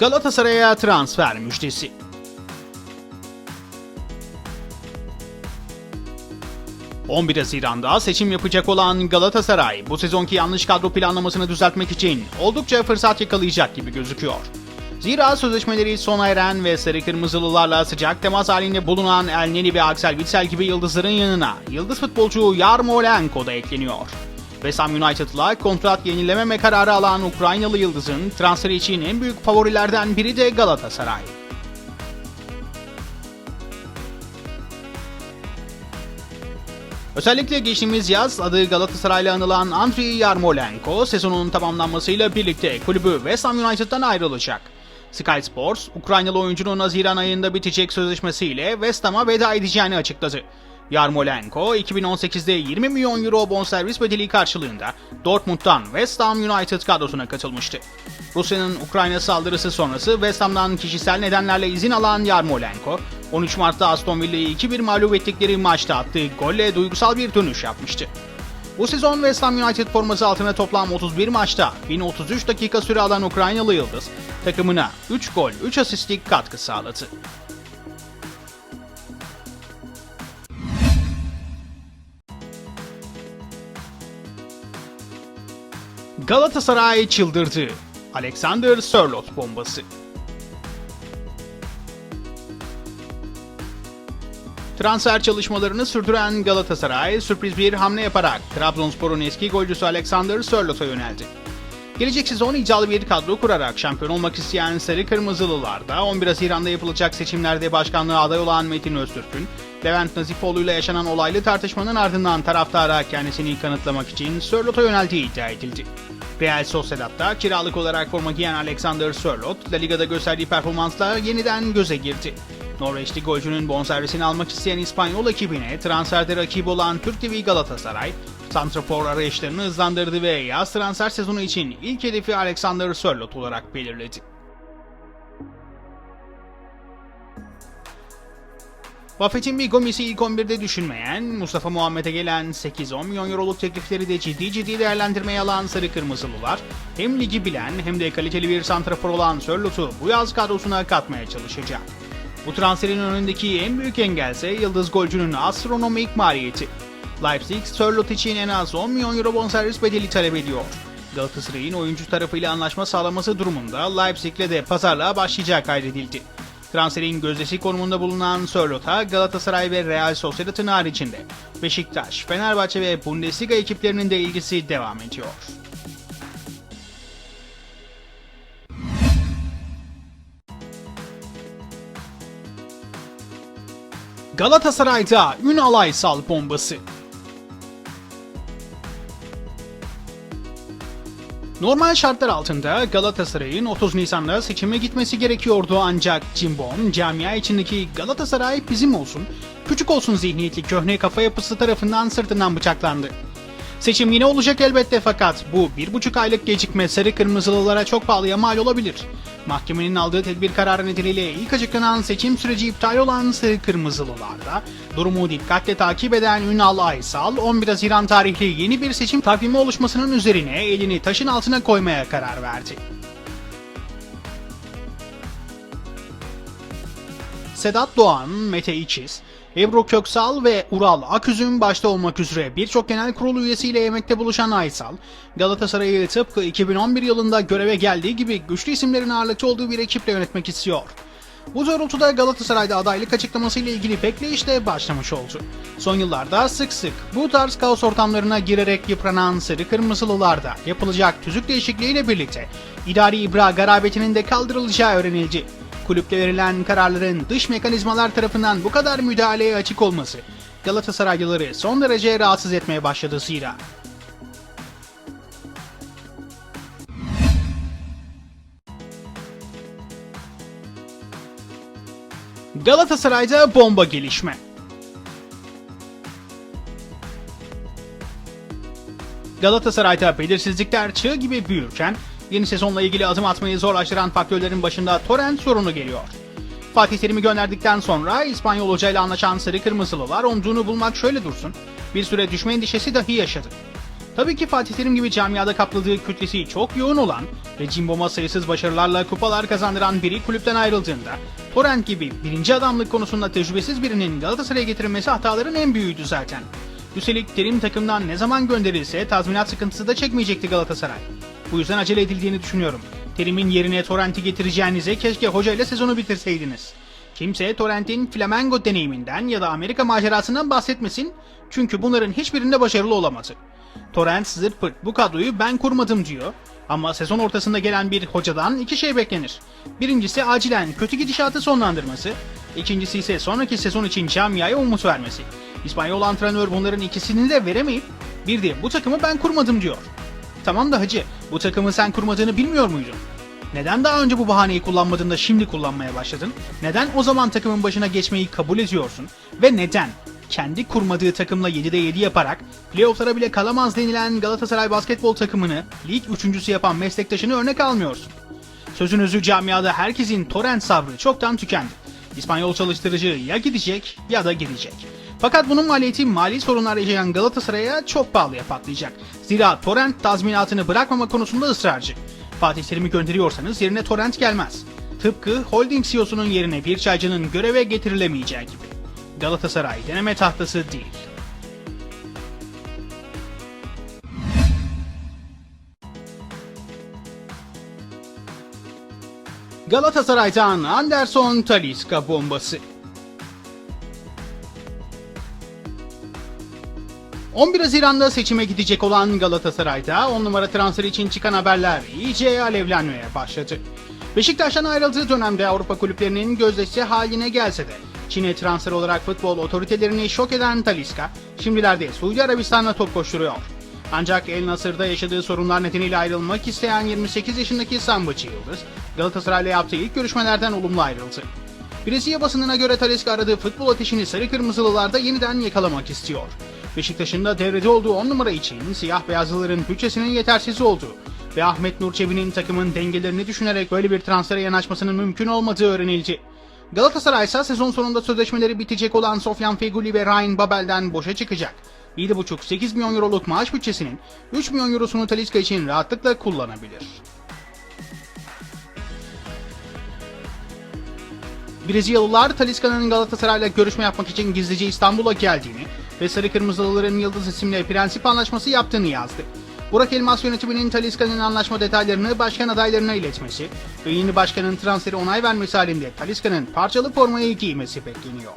Galatasaray'a transfer müjdesi. ...11 Haziran'da seçim yapacak olan Galatasaray... ...bu sezonki yanlış kadro planlamasını düzeltmek için... ...oldukça fırsat yakalayacak gibi gözüküyor. Zira sözleşmeleri sona eren ve sarı kırmızılılarla sıcak temas halinde bulunan El Neni ve Axel Witsel gibi yıldızların yanına yıldız futbolcu Yarmolenko da ekleniyor. West Ham United'la kontrat yenilememe kararı alan Ukraynalı yıldızın transferi için en büyük favorilerden biri de Galatasaray. Özellikle geçtiğimiz yaz adı Galatasaray'la anılan Andriy Yarmolenko sezonun tamamlanmasıyla birlikte kulübü West Ham United'dan ayrılacak. Sky Sports, Ukraynalı oyuncunun Haziran ayında bitecek sözleşmesiyle West Ham'a veda edeceğini açıkladı. Yarmolenko 2018'de 20 milyon euro bonservis bedeli karşılığında Dortmund'dan West Ham United kadrosuna katılmıştı. Rusya'nın Ukrayna saldırısı sonrası West Ham'dan kişisel nedenlerle izin alan Yarmolenko, 13 Mart'ta Aston Villa'yı 2-1 mağlup ettikleri maçta attığı golle duygusal bir dönüş yapmıştı. Bu sezon West Ham United forması altına toplam 31 maçta 1033 dakika süre alan Ukraynalı Yıldız takımına 3 gol 3 asistlik katkı sağladı. Galatasaray çıldırdı. Alexander Sörloth bombası. Transfer çalışmalarını sürdüren Galatasaray sürpriz bir hamle yaparak Trabzonspor'un eski golcüsü Alexander Sörloth'a yöneldi. Gelecek sezon iddialı bir kadro kurarak şampiyon olmak isteyen Sarı Kırmızılılar da 11 Haziran'da yapılacak seçimlerde başkanlığa aday olan Metin Öztürk'ün Levent Nazifoğlu ile yaşanan olaylı tartışmanın ardından taraftara kendisini kanıtlamak için Sörlot'a yöneldiği iddia edildi. Real Sociedad'da kiralık olarak forma giyen Alexander Sörlot, La Liga'da gösterdiği performansla yeniden göze girdi. Norveçli golcünün bonservisini almak isteyen İspanyol ekibine transferde rakibi olan Türk TV Galatasaray, Santrafor arayışlarını hızlandırdı ve yaz transfer sezonu için ilk hedefi Alexander Sörlot olarak belirledi. Buffett'in bir Gomis'i ilk 11'de düşünmeyen, Mustafa Muhammed'e gelen 8-10 milyon euroluk teklifleri de ciddi ciddi değerlendirmeye alan Sarı Kırmızılılar, hem ligi bilen hem de kaliteli bir santrafor olan Sörlot'u bu yaz kadrosuna katmaya çalışacak. Bu transferin önündeki en büyük engelse yıldız golcünün astronomik maliyeti. Leipzig, Sörlot için en az 10 milyon euro bonservis bedeli talep ediyor. Galatasaray'ın oyuncu tarafıyla anlaşma sağlaması durumunda Leipzig'le de pazarlığa başlayacağı kaydedildi. Transferin gözdesi konumunda bulunan Sörlot'a Galatasaray ve Real Sociedad'ın haricinde Beşiktaş, Fenerbahçe ve Bundesliga ekiplerinin de ilgisi devam ediyor. Galatasaray'da Ünal Aysal bombası. Normal şartlar altında Galatasaray'ın 30 Nisan'da seçime gitmesi gerekiyordu ancak Cimbom, camia içindeki Galatasaray bizim olsun, küçük olsun zihniyetli köhne kafa yapısı tarafından sırtından bıçaklandı. Seçim yine olacak elbette fakat bu bir buçuk aylık gecikme sarı kırmızılılara çok pahalıya mal olabilir. Mahkemenin aldığı tedbir kararı nedeniyle ilk açıklanan seçim süreci iptal olan sarı kırmızılılarda durumu dikkatle takip eden Ünal Aysal 11 Haziran tarihli yeni bir seçim takvimi oluşmasının üzerine elini taşın altına koymaya karar verdi. Sedat Doğan, Mete İçiz, Ebru Köksal ve Ural Aküz'ün başta olmak üzere birçok genel kurul üyesiyle yemekte buluşan Aysal, Galatasaray'ı tıpkı 2011 yılında göreve geldiği gibi güçlü isimlerin ağırlıkta olduğu bir ekiple yönetmek istiyor. Bu doğrultuda Galatasaray'da adaylık açıklamasıyla ilgili bekleyiş de başlamış oldu. Son yıllarda sık sık bu tarz kaos ortamlarına girerek yıpranan sarı kırmızılılarda yapılacak tüzük değişikliğiyle birlikte idari ibra garabetinin de kaldırılacağı öğrenildi kulüpte verilen kararların dış mekanizmalar tarafından bu kadar müdahaleye açık olması Galatasaraylıları son derece rahatsız etmeye başladı zira. Galatasaray'da bomba gelişme. Galatasaray'da belirsizlikler çığ gibi büyürken yeni sezonla ilgili adım atmayı zorlaştıran faktörlerin başında torrent sorunu geliyor. Fatih Terim'i gönderdikten sonra İspanyol hocayla anlaşan Sarı Kırmızılılar omzunu bulmak şöyle dursun, bir süre düşme endişesi dahi yaşadı. Tabii ki Fatih Terim gibi camiada kapladığı kütlesi çok yoğun olan ve cimboma sayısız başarılarla kupalar kazandıran biri kulüpten ayrıldığında Torrent gibi birinci adamlık konusunda tecrübesiz birinin Galatasaray'a getirilmesi hataların en büyüğüydü zaten. Üstelik Terim takımdan ne zaman gönderilse tazminat sıkıntısı da çekmeyecekti Galatasaray. Bu yüzden acele edildiğini düşünüyorum. Terim'in yerine Torrent'i getireceğinize keşke hocayla sezonu bitirseydiniz. Kimse Torrent'in Flamengo deneyiminden ya da Amerika macerasından bahsetmesin çünkü bunların hiçbirinde başarılı olamadı. Torrent zırt pırt bu kadroyu ben kurmadım diyor ama sezon ortasında gelen bir hocadan iki şey beklenir. Birincisi acilen kötü gidişatı sonlandırması, ikincisi ise sonraki sezon için camiaya umut vermesi. İspanyol antrenör bunların ikisini de veremeyip bir de bu takımı ben kurmadım diyor. Tamam da hacı bu takımı sen kurmadığını bilmiyor muydun? Neden daha önce bu bahaneyi kullanmadın da şimdi kullanmaya başladın? Neden o zaman takımın başına geçmeyi kabul ediyorsun? Ve neden? Kendi kurmadığı takımla 7'de 7 yaparak playofflara bile kalamaz denilen Galatasaray basketbol takımını lig üçüncüsü yapan meslektaşını örnek almıyorsun. Sözün özü camiada herkesin torrent sabrı çoktan tükendi. İspanyol çalıştırıcı ya gidecek ya da gidecek. Fakat bunun maliyeti mali sorunlar yaşayan Galatasaray'a çok pahalıya patlayacak. Zira torrent tazminatını bırakmama konusunda ısrarcı. Fatih Terim'i gönderiyorsanız yerine torrent gelmez. Tıpkı holding CEO'sunun yerine bir çaycının göreve getirilemeyeceği gibi. Galatasaray deneme tahtası değil. Galatasaray'dan Anderson Talisca bombası. 11 Haziran'da seçime gidecek olan Galatasaray'da 10 numara transfer için çıkan haberler iyice alevlenmeye başladı. Beşiktaş'tan ayrıldığı dönemde Avrupa kulüplerinin gözdesi haline gelse de Çin'e transfer olarak futbol otoritelerini şok eden Talisca şimdilerde Suudi Arabistan'la top koşturuyor. Ancak El Nasır'da yaşadığı sorunlar nedeniyle ayrılmak isteyen 28 yaşındaki Sambacı Yıldız Galatasaray'la yaptığı ilk görüşmelerden olumlu ayrıldı. Brezilya basınına göre Talisca aradığı futbol ateşini sarı kırmızılılarda yeniden yakalamak istiyor. Beşiktaş'ın da devrede olduğu 10 numara için siyah beyazlıların bütçesinin yetersiz olduğu ve Ahmet Nur Çebi'nin takımın dengelerini düşünerek böyle bir transfere yanaşmasının mümkün olmadığı öğrenildi. Galatasaray ise sezon sonunda sözleşmeleri bitecek olan Sofyan Feguli ve Ryan Babel'den boşa çıkacak. 7,5-8 milyon euroluk maaş bütçesinin 3 milyon eurosunu Talisca için rahatlıkla kullanabilir. Brezilyalılar Talisca'nın Galatasaray'la görüşme yapmak için gizlice İstanbul'a geldiğini ve Sarı Kırmızılıların Yıldız isimli prensip anlaşması yaptığını yazdı. Burak Elmas yönetiminin Talisca'nın anlaşma detaylarını başkan adaylarına iletmesi ve yeni başkanın transferi onay vermesi halinde Talisca'nın parçalı formayı giymesi bekleniyor.